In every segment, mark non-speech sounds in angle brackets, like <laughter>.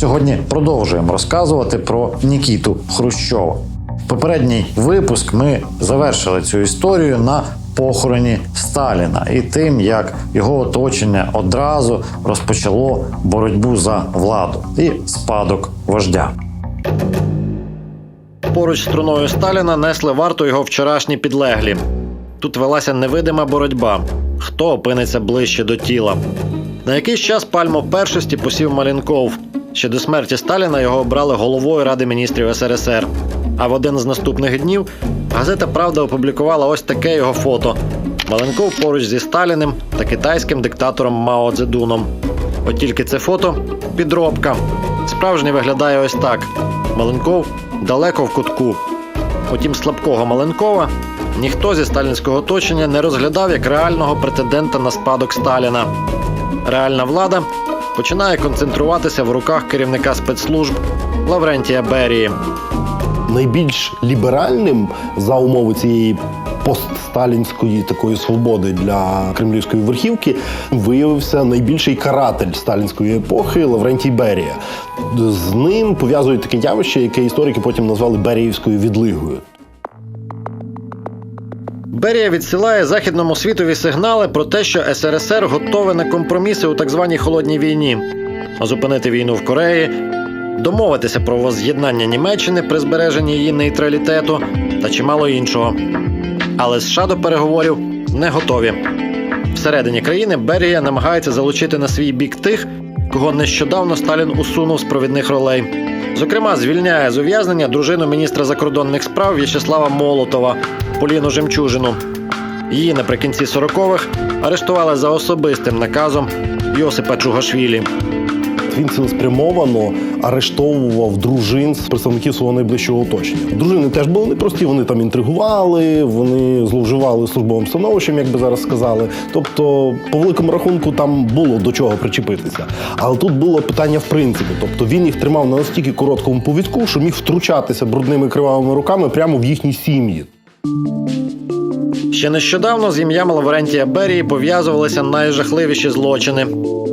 Сьогодні продовжуємо розказувати про Нікіту Хрущова. Попередній випуск ми завершили цю історію на похороні Сталіна і тим, як його оточення одразу розпочало боротьбу за владу і спадок вождя. Поруч з труною Сталіна несли варту його вчорашні підлеглі. Тут велася невидима боротьба. Хто опиниться ближче до тіла? На якийсь час пальму першості посів Малінков. Ще до смерті Сталіна його обрали головою Ради міністрів СРСР. А в один з наступних днів газета Правда опублікувала ось таке його фото. Маленков поруч зі Сталіним та китайським диктатором Мао Цзедуном. От тільки це фото підробка. Справжнє виглядає ось так: Маленков далеко в кутку. Утім, слабкого Маленкова ніхто зі сталінського оточення не розглядав як реального претендента на спадок Сталіна. Реальна влада починає концентруватися в руках керівника спецслужб Лаврентія Берії. найбільш ліберальним за умови цієї постсталінської такої свободи для кремлівської верхівки виявився найбільший каратель сталінської епохи Лаврентій Берія. З ним пов'язують таке явище, яке історики потім назвали Беріївською відлигою. Берія відсилає західному світові сигнали про те, що СРСР готове на компроміси у так званій холодній війні, зупинити війну в Кореї, домовитися про воз'єднання Німеччини при збереженні її нейтралітету та чимало іншого. Але США до переговорів не готові. Всередині країни Берія намагається залучити на свій бік тих, кого нещодавно Сталін усунув з провідних ролей. Зокрема, звільняє з ув'язнення дружину міністра закордонних справ В'ячеслава Молотова Поліну Жемчужину. Її наприкінці 40-х арештували за особистим наказом Йосипа Чугашвілі. Він цілеспрямовано арештовував дружин з представників свого найближчого оточення. Дружини теж були непрості, вони там інтригували, вони зловживали службовим становищем, як би зараз сказали. Тобто, по великому рахунку, там було до чого причепитися. Але тут було питання в принципі. Тобто він їх тримав на настільки короткому повідку, що міг втручатися брудними кривавими руками прямо в їхні сім'ї. Ще нещодавно з ім'ям Лаврентія Берії пов'язувалися найжахливіші злочини.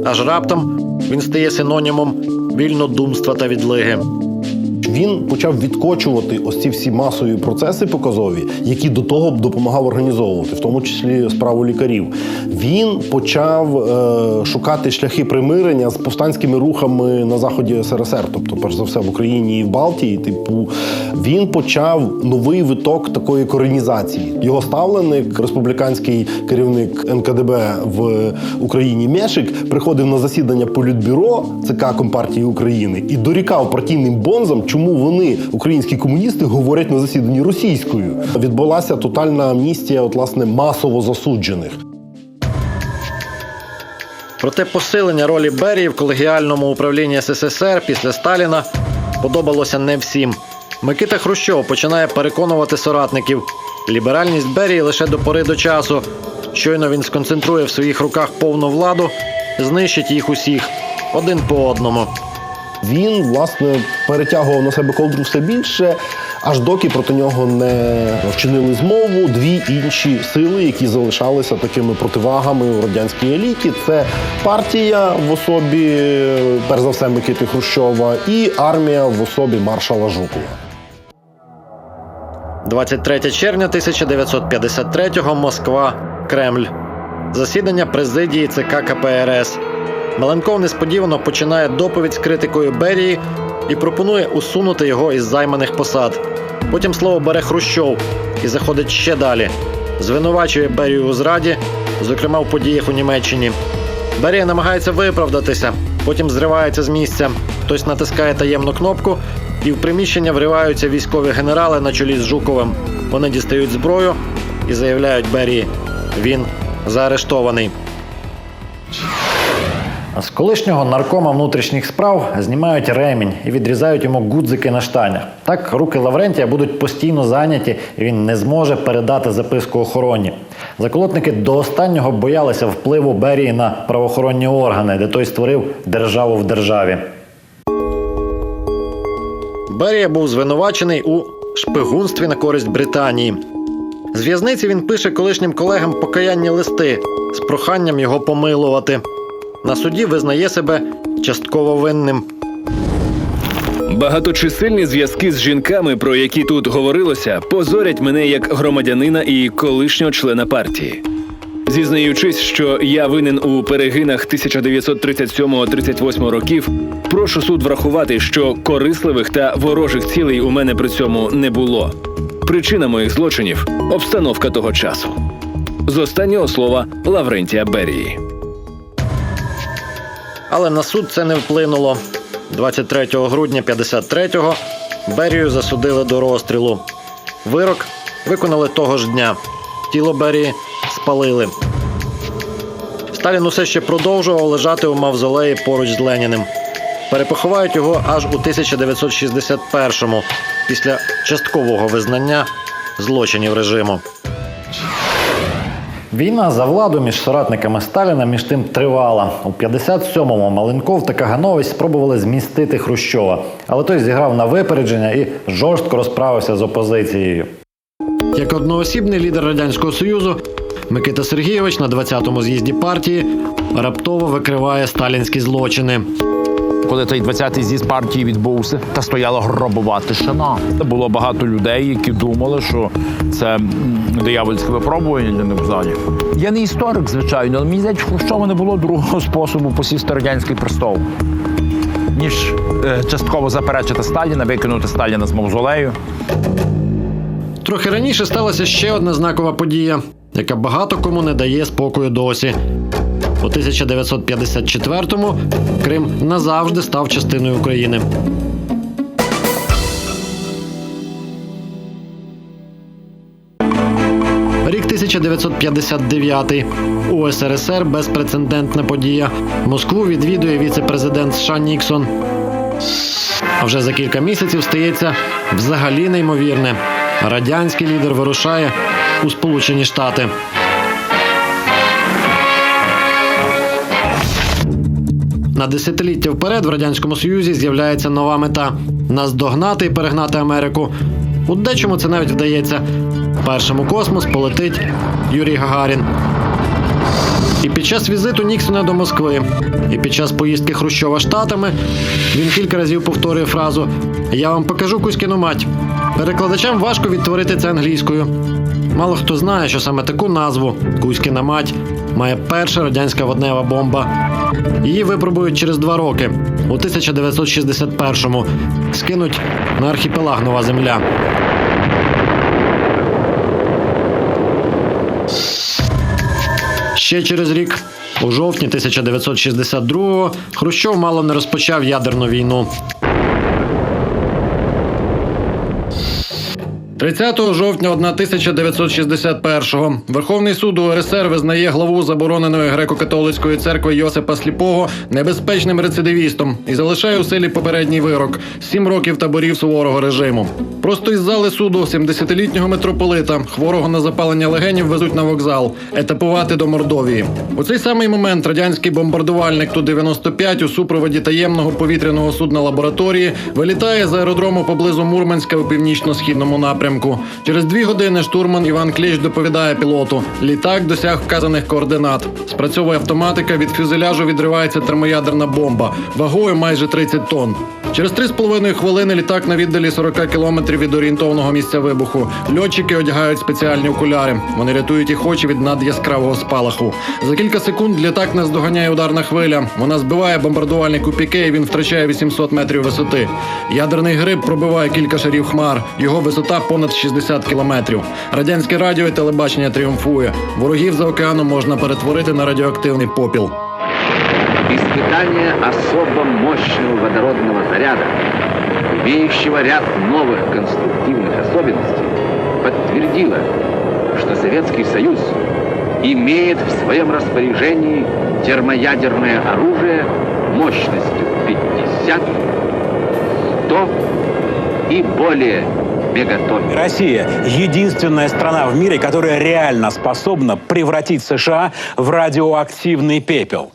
Аж раптом він стає синонімом вільнодумства та відлиги. Він почав відкочувати ось ці всі масові процеси показові, які до того б допомагав організовувати, в тому числі справу лікарів. Він почав е, шукати шляхи примирення з повстанськими рухами на заході СРСР, тобто, перш за все, в Україні і в Балтії. Типу, він почав новий виток такої коренізації. Його ставленик, республіканський керівник НКДБ в Україні Мешик, приходив на засідання політбюро ЦК Компартії України і дорікав партійним бонзам, чому вони, українські комуністи, говорять на засіданні російською. Відбулася тотальна амністія, от власне масово засуджених. Проте посилення ролі Берії в колегіальному управлінні СССР після Сталіна подобалося не всім. Микита Хрущов починає переконувати соратників. Ліберальність Берії лише до пори до часу. Щойно він сконцентрує в своїх руках повну владу, знищить їх усіх один по одному. Він власне перетягував на себе ковдру все більше, аж доки проти нього не вчинили змову дві інші сили, які залишалися такими противагами у радянській еліті. Це партія в особі, перш за все, Микити Хрущова, і армія в особі маршала Жукова. 23 червня 1953-го Москва, Кремль. Засідання президії ЦК КПРС. Маленков несподівано починає доповідь з критикою Берії і пропонує усунути його із займаних посад. Потім слово бере Хрущов і заходить ще далі. Звинувачує Берію у зраді, зокрема в подіях у Німеччині. Берія намагається виправдатися, потім зривається з місця. Хтось натискає таємну кнопку, і в приміщення вриваються військові генерали на чолі з Жуковим. Вони дістають зброю і заявляють Берії: він заарештований. З колишнього наркома внутрішніх справ знімають ремінь і відрізають йому гудзики на штанях. Так руки Лаврентія будуть постійно зайняті, і він не зможе передати записку охороні. Заколотники до останнього боялися впливу Берії на правоохоронні органи, де той створив державу в державі. Берія був звинувачений у шпигунстві на користь Британії. З в'язниці він пише колишнім колегам покаянні листи з проханням його помилувати. На суді визнає себе частково винним. Багаточисельні зв'язки з жінками, про які тут говорилося, позорять мене як громадянина і колишнього члена партії. Зізнаючись, що я винен у перегинах 1937-38 років, прошу суд врахувати, що корисливих та ворожих цілей у мене при цьому не було. Причина моїх злочинів обстановка того часу. З останнього слова Лаврентія Берії. Але на суд це не вплинуло. 23 грудня 53-го Берію засудили до розстрілу. Вирок виконали того ж дня. Тіло Берії спалили. Сталін усе ще продовжував лежати у мавзолеї поруч з Леніним. Перепоховають його аж у 1961-му, після часткового визнання злочинів режиму. Війна за владу між соратниками Сталіна між тим тривала. У 57-му Маленков та Каганович спробували змістити Хрущова, але той зіграв на випередження і жорстко розправився з опозицією. Як одноосібний лідер радянського союзу, Микита Сергійович на 20-му з'їзді партії раптово викриває сталінські злочини. Коли той 20-й з'їзд партії відбувся, та стояла гробова тишина. Було багато людей, які думали, що це диявольське випробування для них в залі. Я не історик, звичайно, але мені здається, в Хрущова не було другого <laughs> способу посісти радянський престол, ніж е, частково заперечити Сталіна, викинути Сталіна з мавзолею. Трохи раніше сталася ще одна знакова подія, яка багато кому не дає спокою досі. У 1954-му Крим назавжди став частиною України. Рік 1959. У СРСР безпрецедентна подія. Москву відвідує віце-президент США Ніксон. А вже за кілька місяців стається взагалі неймовірне. Радянський лідер вирушає у Сполучені Штати. На десятиліття вперед в радянському союзі з'являється нова мета наздогнати і перегнати Америку. У дечому це навіть вдається. Першим у космос полетить Юрій Гагарін. І під час візиту Ніксона до Москви, і під час поїздки Хрущова штатами він кілька разів повторює фразу Я вам покажу Кузькіну мать. Перекладачам важко відтворити це англійською. Мало хто знає, що саме таку назву Кузькіна мать має перша радянська воднева бомба. Її випробують через два роки, у 1961-му. Скинуть на архіпелаг Нова Земля. Ще через рік, у жовтні 1962-го, Хрущов мало не розпочав ядерну війну. 30 жовтня 1961-го Верховний суд УРСР визнає главу забороненої греко-католицької церкви Йосипа Сліпого небезпечним рецидивістом і залишає у силі попередній вирок сім років таборів суворого режиму. Просто із зали суду 70-літнього митрополита, хворого на запалення легенів, везуть на вокзал, етапувати до Мордовії. У цей самий момент радянський бомбардувальник Ту-95 у супроводі таємного повітряного судна лабораторії вилітає з аеродрому поблизу Мурманська у північно-східному напрямку. Через дві години штурман Іван Кліч доповідає пілоту: літак досяг вказаних координат. Спрацьовує автоматика, від фюзеляжу відривається термоядерна бомба вагою майже 30 тонн. Через 3,5 хвилини літак на віддалі 40 кілометрів від орієнтовного місця вибуху. Льотчики одягають спеціальні окуляри. Вони рятують їх очі від надяскравого спалаху. За кілька секунд літак наздоганяє ударна хвиля. Вона збиває бомбардувальник у піке, і він втрачає 800 метрів висоти. Ядерний гриб пробиває кілька шарів хмар. Його висота понад 60 кілометрів. Радянське радіо і телебачення тріумфує. Ворогів за океаном можна перетворити на радіоактивний попіл. Испытание особо мощного водородного заряда, имеющего ряд новых конструктивных особенностей, подтвердило, что Советский Союз имеет в своем распоряжении термоядерное оружие мощностью 50, 100 и более мегатонн. Россия – единственная страна в мире, которая реально способна превратить США в радиоактивный пепел.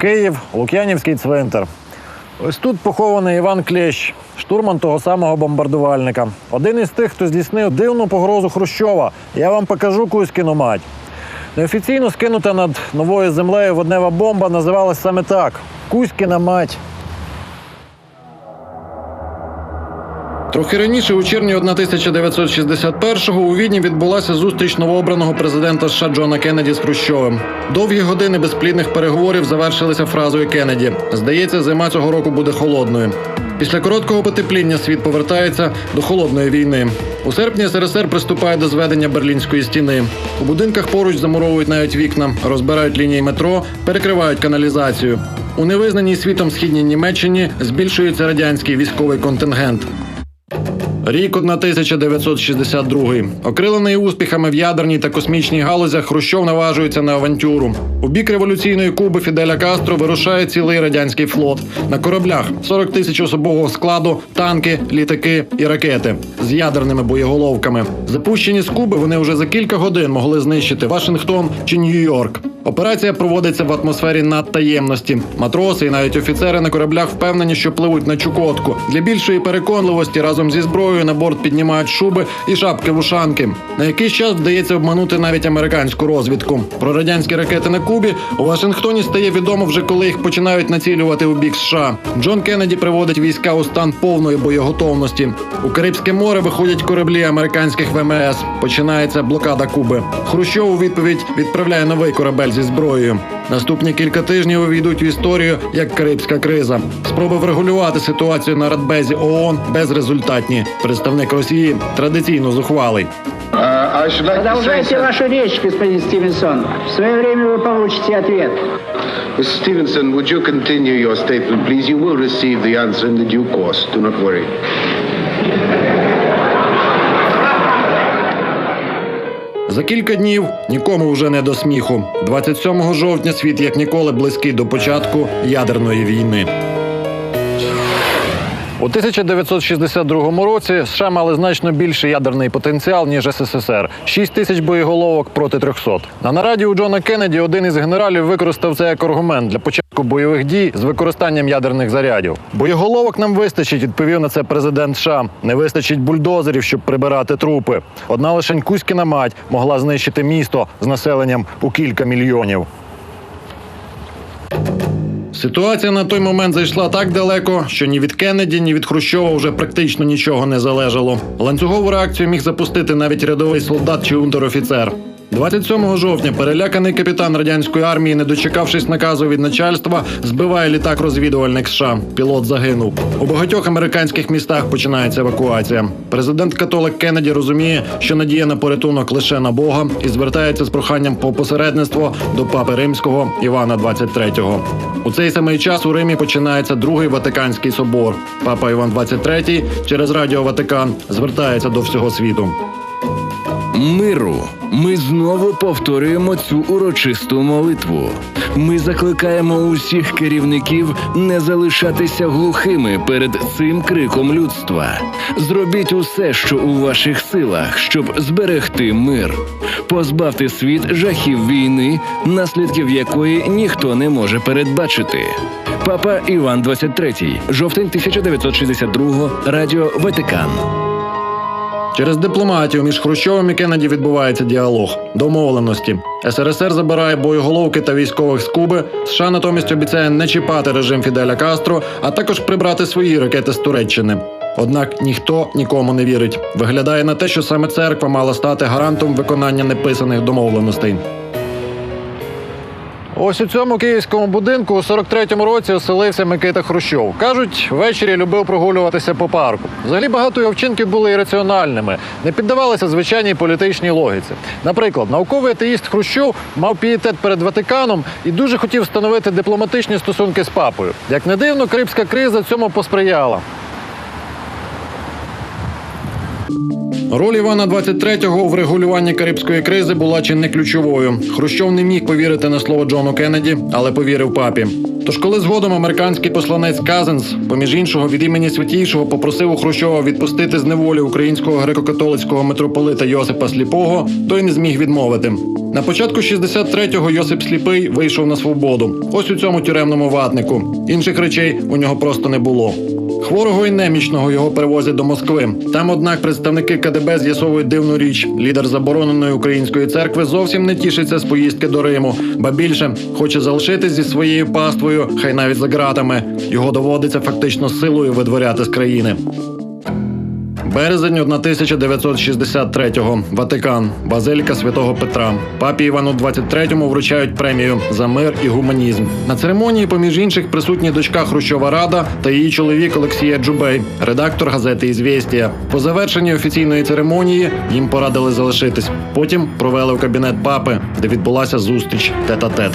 Київ, Лук'янівський цвинтар. Ось тут похований Іван Клещ, штурман того самого бомбардувальника. Один із тих, хто здійснив дивну погрозу Хрущова. Я вам покажу Кузькіну мать. Неофіційно скинута над новою землею воднева бомба називалась саме так: Кузькіна мать. Трохи раніше, у червні 1961-го, у Відні відбулася зустріч новообраного президента США Джона Кеннеді з Хрущовим. Довгі години безплідних переговорів завершилися фразою Кеннеді: Здається, зима цього року буде холодною. Після короткого потепління світ повертається до холодної війни. У серпні СРСР приступає до зведення Берлінської стіни. У будинках поруч замуровують навіть вікна, розбирають лінії метро, перекривають каналізацію. У невизнаній світом східній Німеччині збільшується радянський військовий контингент. Рік 1962. Окрилений успіхами в ядерній та космічній галузях, Хрущов наважується на авантюру. У бік революційної Куби Фіделя Кастро вирушає цілий радянський флот на кораблях 40 тисяч особового складу, танки, літаки і ракети з ядерними боєголовками. Запущені з Куби вони вже за кілька годин могли знищити Вашингтон чи Нью-Йорк. Операція проводиться в атмосфері надтаємності. Матроси і навіть офіцери на кораблях впевнені, що пливуть на Чукотку. Для більшої переконливості разом зі зброєю на борт піднімають шуби і шапки вушанки. На якийсь час вдається обманути навіть американську розвідку. Про радянські ракети на Кубі у Вашингтоні стає відомо вже коли їх починають націлювати у бік США. Джон Кеннеді приводить війська у стан повної боєготовності. У Карибське море виходять кораблі американських ВМС. Починається блокада Куби. Хрущов у відповідь відправляє новий корабель зі зброєю. Наступні кілька тижнів увійдуть в історію як Карибська криза. Спроби врегулювати ситуацію на Радбезі ООН безрезультатні. Представник Росії традиційно зухвалий. Продолжайте вашу речь, господин Стивенсон. В свое время вы получите ответ. Mr. Stevenson, would you continue your statement, please? You will receive the answer in the due course. Do not worry. За кілька днів нікому вже не до сміху. 27 жовтня світ як ніколи близький до початку ядерної війни. У 1962 році США мали значно більший ядерний потенціал ніж СССР 6 тисяч боєголовок проти 300. На нараді у Джона Кеннеді один із генералів використав це як аргумент для початку бойових дій з використанням ядерних зарядів. Боєголовок нам вистачить, відповів на це президент США. Не вистачить бульдозерів, щоб прибирати трупи. Одна лише Кузькіна мать могла знищити місто з населенням у кілька мільйонів. Ситуація на той момент зайшла так далеко, що ні від Кеннеді, ні від Хрущова вже практично нічого не залежало. Ланцюгову реакцію міг запустити навіть рядовий солдат чи унтер-офіцер. 27 жовтня переляканий капітан радянської армії, не дочекавшись наказу від начальства, збиває літак розвідувальник США. Пілот загинув. У багатьох американських містах починається евакуація. Президент католик Кеннеді розуміє, що надія на порятунок лише на Бога і звертається з проханням по посередництво до папи римського Івана 23-го. У цей самий час у Римі починається другий Ватиканський собор. Папа Іван 23 через Радіо Ватикан звертається до всього світу. Миру. Ми знову повторюємо цю урочисту молитву. Ми закликаємо усіх керівників не залишатися глухими перед цим криком людства. Зробіть усе, що у ваших силах, щоб зберегти мир, позбавте світ жахів війни, наслідків якої ніхто не може передбачити. Папа Іван 23, жовтень 1962, Радіо Ватикан. Через дипломатію між Хрущовим і Кеннеді відбувається діалог, домовленості. СРСР забирає боєголовки та військових з Куби. США натомість обіцяє не чіпати режим Фіделя Кастро, а також прибрати свої ракети з Туреччини. Однак ніхто нікому не вірить. Виглядає на те, що саме церква мала стати гарантом виконання неписаних домовленостей. Ось у цьому київському будинку у 43-му році оселився Микита Хрущов. Кажуть, ввечері любив прогулюватися по парку. Взагалі багато його вчинків були ірраціональними, не піддавалися звичайній політичній логіці. Наприклад, науковий атеїст Хрущов мав пієтет перед Ватиканом і дуже хотів встановити дипломатичні стосунки з папою. Як не дивно, Карибська криза цьому посприяла. Роль Івана 23-го у врегулюванні карибської кризи була чи не ключовою. Хрущов не міг повірити на слово Джону Кеннеді, але повірив папі. Тож, коли згодом американський посланець Казенс, поміж іншого від імені святійшого, попросив у Хрущова відпустити з неволі українського греко-католицького митрополита Йосипа Сліпого, той не зміг відмовити. На початку 63-го Йосип Сліпий вийшов на свободу. Ось у цьому тюремному ватнику. Інших речей у нього просто не було. Хворого і немічного його перевозять до Москви. Там, однак, представники КДБ з'ясовують дивну річ. Лідер забороненої української церкви зовсім не тішиться з поїздки до Риму, ба більше хоче залишитись зі своєю паствою, хай навіть за ґратами. Його доводиться фактично силою видворяти з країни. Березень 1963-го. Ватикан. Базиліка Святого Петра. Папі Івану 23-му вручають премію за мир і гуманізм. На церемонії, поміж інших, присутні дочка Хрущова Рада та її чоловік Олексія Джубей, редактор газети «Ізвєстія». По завершенні офіційної церемонії їм порадили залишитись. Потім провели в кабінет папи, де відбулася зустріч тет-а-тет.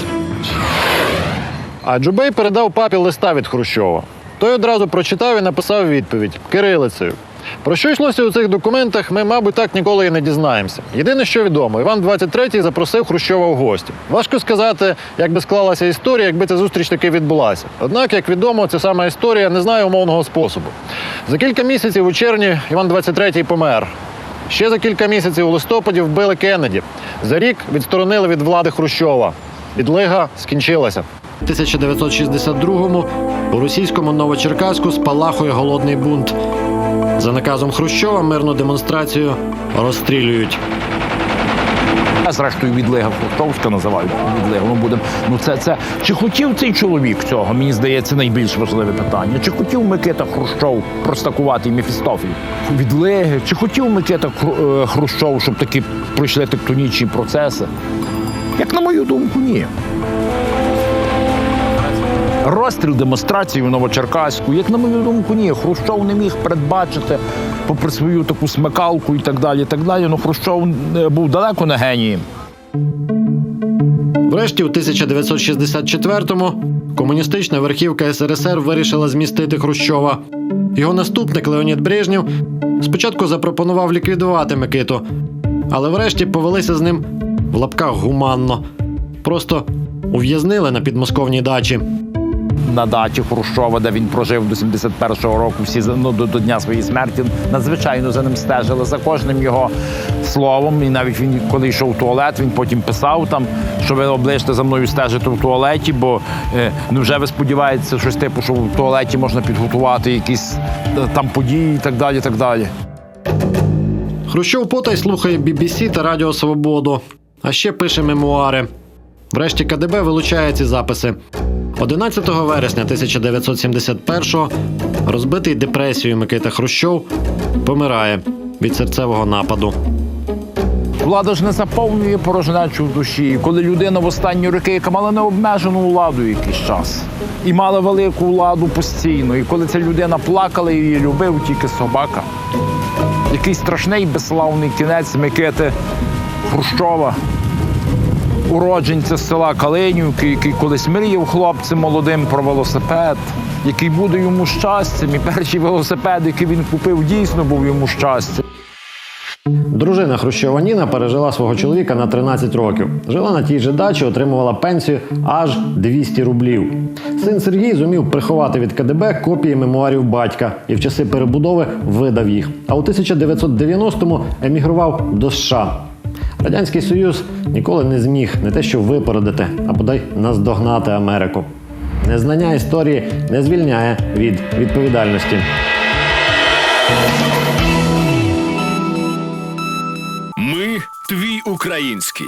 А Джубей передав папі листа від Хрущова. Той одразу прочитав і написав відповідь кирилицею. Про що йшлося у цих документах, ми, мабуть, так ніколи і не дізнаємося. Єдине, що відомо, Іван 23-й запросив Хрущова в гості. Важко сказати, як би склалася історія, якби ця зустріч таки відбулася. Однак, як відомо, ця сама історія не знає умовного способу. За кілька місяців у червні Іван 23-й помер. Ще за кілька місяців у листопаді вбили Кеннеді. За рік відсторонили від влади Хрущова. Відлига скінчилася. У 1962-му у російському Новочеркаську спалахує голодний бунт. За наказом Хрущова мирну демонстрацію розстрілюють. А зрештою відлига Хрущовська називають відлига. Ну будемо. Ну це це чи хотів цей чоловік цього? Мені здається, найбільш важливе питання. Чи хотів Микита Хрущов простакувати Мефістофіль? Відлиги? Чи хотів Микита е, Хрущов, щоб такі пройшли тектонічні процеси? Як на мою думку, ні. Розстріл демонстрації в Новочеркаську, як на мою думку, ні. Хрущов не міг передбачити, попри свою таку смикалку і так далі. Так далі. Ну Хрущов е, був далеко не генієм. Врешті, у 1964-му комуністична верхівка СРСР вирішила змістити Хрущова. Його наступник Леонід Брежнєв спочатку запропонував ліквідувати Микиту, але врешті повелися з ним в лапках гуманно. Просто ув'язнили на підмосковній дачі. На даті Хрущова, де він прожив до 71-го року, всі ну, до, до дня своєї смерті, надзвичайно за ним стежили, за кожним його словом. І навіть він, коли йшов в туалет, він потім писав там, що ви оближте за мною стежити в туалеті, бо е, ну вже ви сподіваєтеся, щось типу, що в туалеті можна підготувати якісь е, там події і так далі. так далі. Хрущов потай слухає BBC та Радіо Свободу, а ще пише мемуари. Врешті КДБ вилучає ці записи. 11 вересня 1971-го розбитий депресією Микита Хрущов помирає від серцевого нападу. Влада ж не заповнює порожнечу в душі. Коли людина в останні роки, яка мала необмежену владу якийсь час, і мала велику владу постійно, і коли ця людина плакала, її любив тільки собака. Який страшний безславний кінець Микити Хрущова, уродженця села Калинівки, який колись мріяв хлопцем молодим про велосипед, який буде йому щастям. І перший велосипед, який він купив, дійсно був йому щастям. Дружина Хрущова Ніна пережила свого чоловіка на 13 років. Жила на тій же дачі, отримувала пенсію аж 200 рублів. Син Сергій зумів приховати від КДБ копії мемуарів батька і в часи перебудови видав їх. А у 1990-му емігрував до США. Радянський Союз ніколи не зміг не те, що випередити, а бодай наздогнати Америку. Незнання історії не звільняє від відповідальності. Ми твій український.